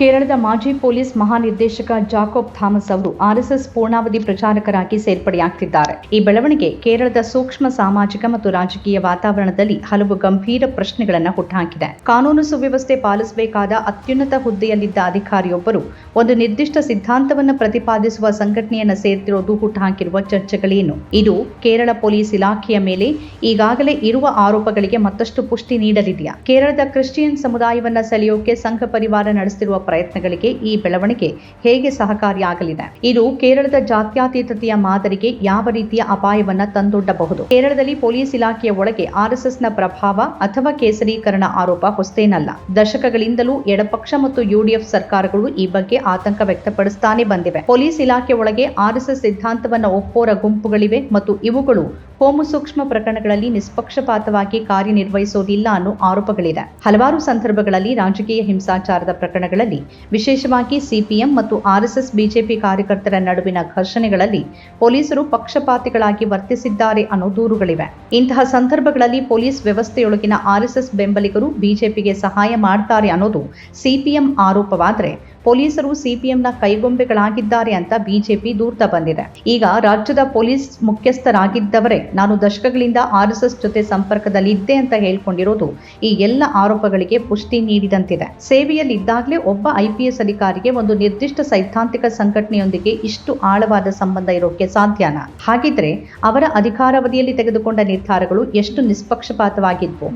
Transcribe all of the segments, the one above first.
ಕೇರಳದ ಮಾಜಿ ಪೊಲೀಸ್ ಮಹಾನಿರ್ದೇಶಕ ಜಾಕೋಬ್ ಥಾಮಸ್ ಅವರು ಆರ್ಎಸ್ಎಸ್ ಪೂರ್ಣಾವಧಿ ಪ್ರಚಾರಕರಾಗಿ ಸೇರ್ಪಡೆಯಾಗ್ತಿದ್ದಾರೆ. ಈ ಬೆಳವಣಿಗೆ ಕೇರಳದ ಸೂಕ್ಷ್ಮ ಸಾಮಾಜಿಕ ಮತ್ತು ರಾಜಕೀಯ ವಾತಾವರಣದಲ್ಲಿ ಹಲವು ಗಂಭೀರ ಪ್ರಶ್ನೆಗಳನ್ನು ಹುಟ್ಟುಹಾಕಿದೆ. ಕಾನೂನು ಸುವ್ಯವಸ್ಥೆ ಪಾಲಿಸಬೇಕಾದ ಅತ್ಯುನ್ನತ ಹುದ್ದೆಯಲ್ಲಿದ್ದ ಅಧಿಕಾರಿಯೊಬ್ಬರು ಒಂದು ನಿರ್ದಿಷ್ಟ ಸಿದ್ಧಾಂತವನ್ನು ಪ್ರತಿಪಾದಿಸುವ ಸಂಘಟನೆಯನ್ನು ಸೇರ್ತಿರೋದು ಹುಟ್ಟುಹಾಕಿರುವ ಚರ್ಚೆಗಳೇನು? ಇದು ಕೇರಳ ಪೊಲೀಸ್ ಇಲಾಖೆಯ ಮೇಲೆ ಈಗಾಗಲೇ ಇರುವ ಆರೋಪಗಳಿಗೆ ಮತ್ತಷ್ಟು ಪುಷ್ಟಿ ನೀಡಲಿದೆಯಾ? ಕೇರಳದ ಕ್ರಿಶ್ಚಿಯನ್ ಸಮುದಾಯವನ್ನ ಸೆಳೆಯೋಕೆ ಸಂಘ ಪರಿವಾರ ನಡೆಸುತ್ತಿರುವ ಪ್ರಯತ್ನಗಳಿಗೆ ಈ ಬೆಳವಣಿಗೆ ಹೇಗೆ ಸಹಕಾರಿಯಾಗಲಿದೆ? ಇದು ಕೇರಳದ ಜಾತ್ಯತೀತತೆಯ ಮಾದರಿಗೆ ಯಾವ ರೀತಿಯ ಅಪಾಯವನ್ನು ತಂದೊಡ್ಡಬಹುದು? ಕೇರಳದಲ್ಲಿ ಪೊಲೀಸ್ ಇಲಾಖೆಯ ಒಳಗೆ ಆರ್ಎಸ್ಎಸ್ನ ಪ್ರಭಾವ ಅಥವಾ ಕೇಸರೀಕರಣ ಆರೋಪ ಹೊಸ್ತೇನಲ್ಲ. ದಶಕಗಳಿಂದಲೂ ಎಡಪಕ್ಷ ಮತ್ತು ಯುಡಿಎಫ್ ಸರ್ಕಾರಗಳು ಈ ಬಗ್ಗೆ ಆತಂಕ ವ್ಯಕ್ತಪಡಿಸುತ್ತಾನೆ ಬಂದಿವೆ. ಪೊಲೀಸ್ ಇಲಾಖೆ ಒಳಗೆ ಆರ್ಎಸ್ಎಸ್ ಸಿದ್ಧಾಂತವನ್ನ ಒಪ್ಪೋರ ಗುಂಪುಗಳಿವೆ ಮತ್ತು ಇವುಗಳು ಹೋಮು ಸೂಕ್ಷ್ಮ ಪ್ರಕರಣಗಳಲ್ಲಿ ನಿಷ್ಪಕ್ಷಪಾತವಾಗಿ ಕಾರ್ಯನಿರ್ವಹಿಸೋದಿಲ್ಲ ಅನ್ನೋ ಆರೋಪಗಳಿದೆ. ಹಲವಾರು ಸಂದರ್ಭಗಳಲ್ಲಿ ರಾಜಕೀಯ ಹಿಂಸಾಚಾರದ ಪ್ರಕರಣಗಳಲ್ಲಿ, ವಿಶೇಷವಾಗಿ ಸಿಪಿಎಂ ಮತ್ತು ಆರ್ಎಸ್ಎಸ್ ಬಿಜೆಪಿ ಕಾರ್ಯಕರ್ತರ ನಡುವಿನ ಘರ್ಷಣೆಗಳಲ್ಲಿ ಪೊಲೀಸರು ಪಕ್ಷಪಾತಿಗಳಾಗಿ ವರ್ತಿಸಿದ್ದಾರೆ ಅನ್ನೋ ದೂರುಗಳಿವೆ. ಇಂತಹ ಸಂದರ್ಭಗಳಲ್ಲಿ ಪೊಲೀಸ್ ವ್ಯವಸ್ಥೆಯೊಳಗಿನ ಆರ್ಎಸ್ಎಸ್ ಬೆಂಬಲಿಗರು ಬಿಜೆಪಿಗೆ ಸಹಾಯ ಮಾಡ್ತಾರೆ ಅನ್ನೋದು ಸಿಪಿಎಂ ಆರೋಪವಾದರೆ ಪೊಲೀಸರು ಸಿಪಿಎಂನ ಕೈಗೊಂಬೆಗಳಾಗಿದ್ದಾರೆ ಅಂತ ಬಿಜೆಪಿ ದೂರ್ತಾ ಬಂದಿದೆ. ಈಗ ರಾಜ್ಯದ ಪೊಲೀಸ್ ಮುಖ್ಯಸ್ಥರಾಗಿದ್ದವರೇ ನಾನು ದಶಕಗಳಿಂದ ಆರ್ಎಸ್ಎಸ್ ಜೊತೆ ಸಂಪರ್ಕದಲ್ಲಿದ್ದೆ ಅಂತ ಹೇಳ್ಕೊಂಡಿರೋದು ಈ ಎಲ್ಲ ಆರೋಪಗಳಿಗೆ ಪುಷ್ಟಿ ನೀಡಿದಂತಿದೆ. ಸೇವೆಯಲ್ಲಿದ್ದಾಗಲೇ ಒಬ್ಬ ಐಪಿಎಸ್ ಅಧಿಕಾರಿಗೆ ಒಂದು ನಿರ್ದಿಷ್ಟ ಸೈದ್ಧಾಂತಿಕ ಸಂಘಟನೆಯೊಂದಿಗೆ ಇಷ್ಟು ಆಳವಾದ ಸಂಬಂಧ ಇರೋಕೆ ಸಾಧ್ಯನ? ಹಾಗಿದ್ರೆ ಅವರ ಅಧಿಕಾರಾವಧಿಯಲ್ಲಿ ತೆಗೆದುಕೊಂಡ ನಿರ್ಧಾರಗಳು ಎಷ್ಟು ನಿಷ್ಪಕ್ಷಪಾತವಾಗಿದ್ವು?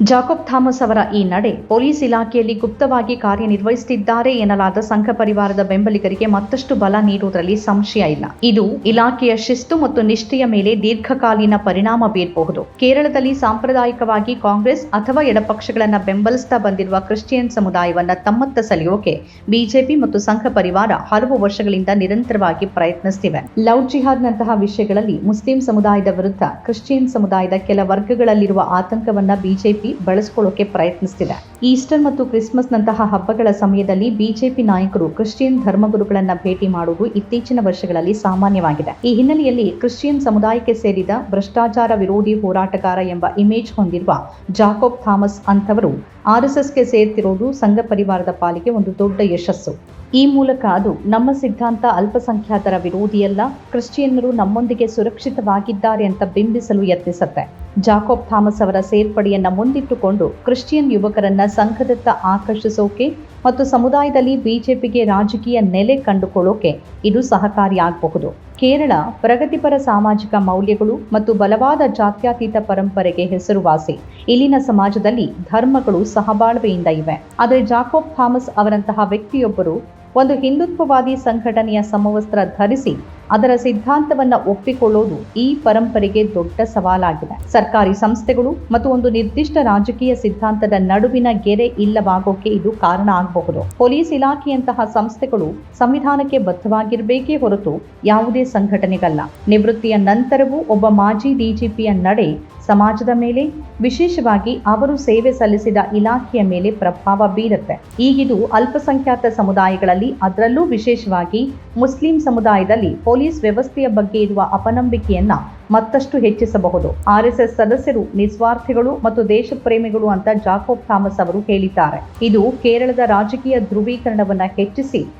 ಜಾಕೋಬ್ ಥಾಮಸ್ ಅವರ ಈ ನಡೆ ಪೊಲೀಸ್ ಇಲಾಖೆಯಲ್ಲಿ ಗುಪ್ತವಾಗಿ ಕಾರ್ಯನಿರ್ವಹಿಸುತ್ತಿದ್ದಾರೆ ಎನ್ನಲಾದ ಸಂಘ ಪರಿವಾರದ ಬೆಂಬಲಿಗರಿಗೆ ಮತ್ತಷ್ಟು ಬಲ ನೀಡುವುದರಲ್ಲಿ ಸಂಶಯ ಇಲ್ಲ. ಇದು ಇಲಾಖೆಯ ಶಿಸ್ತು ಮತ್ತು ನಿಷ್ಠೆಯ ಮೇಲೆ ದೀರ್ಘಕಾಲೀನ ಪರಿಣಾಮ ಬೀರಬಹುದು. ಕೇರಳದಲ್ಲಿ ಸಾಂಪ್ರದಾಯಿಕವಾಗಿ ಕಾಂಗ್ರೆಸ್ ಅಥವಾ ಎಡಪಕ್ಷಗಳನ್ನ ಬೆಂಬಲಿಸ್ತಾ ಬಂದಿರುವ ಕ್ರಿಶ್ಚಿಯನ್ ಸಮುದಾಯವನ್ನ ತಮ್ಮತ್ತ ಸೆಳೆಯೋಕೆ ಬಿಜೆಪಿ ಮತ್ತು ಸಂಘ ಪರಿವಾರ ಹಲವು ವರ್ಷಗಳಿಂದ ನಿರಂತರವಾಗಿ ಪ್ರಯತ್ನಿಸುತ್ತಿವೆ ಲವ್ ಜಿಹಾದ್ನಂತಹ ವಿಷಯಗಳಲ್ಲಿ ಮುಸ್ಲಿಂ ಸಮುದಾಯದ ವಿರುದ್ಧ ಕ್ರಿಶ್ಚಿಯನ್ ಸಮುದಾಯದ ಕೆಲ ವರ್ಗಗಳಲ್ಲಿರುವ ಆತಂಕವನ್ನು ಬಿಜೆಪಿ ಬಳಸಿಕೊಳ್ಳೋಕೆ ಪ್ರಯತ್ನಿಸ್ತಿದೆ. ಈಸ್ಟರ್ ಮತ್ತು ಕ್ರಿಸ್ಮಸ್ ನಂತಹ ಹಬ್ಬಗಳ ಸಮಯದಲ್ಲಿ ಬಿಜೆಪಿ ನಾಯಕರು ಕ್ರಿಶ್ಚಿಯನ್ ಧರ್ಮಗುರುಗಳನ್ನ ಭೇಟಿ ಮಾಡುವುದು ಇತ್ತೀಚಿನ ವರ್ಷಗಳಲ್ಲಿ ಸಾಮಾನ್ಯವಾಗಿದೆ. ಈ ಹಿನ್ನೆಲೆಯಲ್ಲಿ ಕ್ರಿಶ್ಚಿಯನ್ ಸಮುದಾಯಕ್ಕೆ ಸೇರಿದ ಭ್ರಷ್ಟಾಚಾರ ವಿರೋಧಿ ಹೋರಾಟಗಾರ ಎಂಬ ಇಮೇಜ್ ಹೊಂದಿರುವ ಜಾಕೋಬ್ ಥಾಮಸ್ ಅಂತವರು ಎಸ್ಗೆ ಸೇರ್ತಿರೋದು ಸಂಘ ಪರಿವಾರದ ಪಾಲಿಗೆ ಒಂದು ದೊಡ್ಡ ಯಶಸ್ಸು. ಈ ಮೂಲಕ ಅದು ನಮ್ಮ ಸಿದ್ಧಾಂತ ಅಲ್ಪಸಂಖ್ಯಾತರ ವಿರೋಧಿಯಲ್ಲ ಕ್ರಿಶ್ಚಿಯನ್ನರು ನಮ್ಮೊಂದಿಗೆ ಸುರಕ್ಷಿತವಾಗಿದ್ದಾರೆ ಅಂತ ಬಿಂಬಿಸಲು ಯತ್ನಿಸುತ್ತೆ. ಜಾಕೋಬ್ ಥಾಮಸ್ ಅವರ ಸೇರ್ಪಡೆಯನ್ನ ಮುಂದಿಟ್ಟುಕೊಂಡು ಕ್ರಿಶ್ಚಿಯನ್ ಯುವಕರನ್ನ ಸಂಘದತ್ತ ಆಕರ್ಷಿಸೋಕೆ ಮತ್ತು ಸಮುದಾಯದಲ್ಲಿ ಬಿಜೆಪಿಗೆ ರಾಜಕೀಯ ನೆಲೆ ಕಂಡುಕೊಳ್ಳೋಕೆ ಇದು ಸಹಕಾರಿಯಾಗಬಹುದು. ಕೇರಳ ಪ್ರಗತಿಪರ ಸಾಮಾಜಿಕ ಮೌಲ್ಯಗಳು ಮತ್ತು ಬಲವಾದ ಜಾತ್ಯತೀತ ಪರಂಪರೆಗೆ ಹೆಸರುವಾಸಿ. ಇಲ್ಲಿನ ಸಮಾಜದಲ್ಲಿ ಧರ್ಮಗಳು ಸಹಬಾಳ್ವೆಯಿಂದ ಇವೆ. ಆದರೆ ಜಾಕೋಬ್ ಥಾಮಸ್ ಅವರಂತಹ ವ್ಯಕ್ತಿಯೊಬ್ಬರು ಒಂದು ಹಿಂದುತ್ವವಾದಿ ಸಂಘಟನೆಯ ಸಮವಸ್ತ್ರ ಧರಿಸಿ ಅದರ ಸಿದ್ಧಾಂತವನ್ನ ಒಪ್ಪಿಕೊಳ್ಳೋದು ಈ ಪರಂಪರೆಗೆ ದೊಡ್ಡ ಸವಾಲಾಗಿದೆ. ಸರ್ಕಾರಿ ಸಂಸ್ಥೆಗಳು ಮತ್ತು ಒಂದು ನಿರ್ದಿಷ್ಟ ರಾಜಕೀಯ ಸಿದ್ಧಾಂತದ ನಡುವಿನ ಗೆರೆ ಇಲ್ಲವಾಗೋಕೆ ಇದು ಕಾರಣ ಆಗಬಹುದು. ಪೊಲೀಸ್ ಇಲಾಖೆಯಂತಹ ಸಂಸ್ಥೆಗಳು ಸಂವಿಧಾನಕ್ಕೆ ಬದ್ಧವಾಗಿರಬೇಕೇ ಹೊರತು ಯಾವುದೇ ಸಂಘಟನೆಗಲ್ಲ. ನಿವೃತ್ತಿಯ ನಂತರವೂ ಒಬ್ಬ ಮಾಜಿ ಡಿಜಿಪಿಯ ನಡೆ ಸಮಾಜದ ಮೇಲೆ, ವಿಶೇಷವಾಗಿ ಅವರು ಸೇವೆ ಸಲ್ಲಿಸಿದ ಇಲಾಖೆಯ ಮೇಲೆ ಪ್ರಭಾವ ಬೀರುತ್ತೆ. ಈಗಿದು ಅಲ್ಪಸಂಖ್ಯಾತ ಸಮುದಾಯಗಳಲ್ಲಿ ಅದರಲ್ಲೂ ವಿಶೇಷವಾಗಿ ಮುಸ್ಲಿಂ ಸಮುದಾಯದಲ್ಲಿ ಪೊಲೀಸ್ ವ್ಯವಸ್ಥೆಯ ಬಗ್ಗೆ ಇರುವ ಅಪನಂಬಿಕೆಯನ್ನ ಮತ್ತಷ್ಟು ಹೆಚ್ಚಿಸಬಹುದು. ಆರ್ಎಸ್ಎಸ್ ಸದಸ್ಯರು, ನಿಸ್ವಾರ್ಥಿಗಳು ಮತ್ತು ದೇಶ ಪ್ರೇಮಿಗಳು ಅಂತ ಜಾಕೋಬ್ ಥಾಮಸ್ ಅವರು ಹೇಳಿದ್ದಾರೆ. ಇದು ಕೇರಳದ ರಾಜಕೀಯ ಧ್ರುವೀಕರಣವನ್ನ ಹೆಚ್ಚಿಸಿ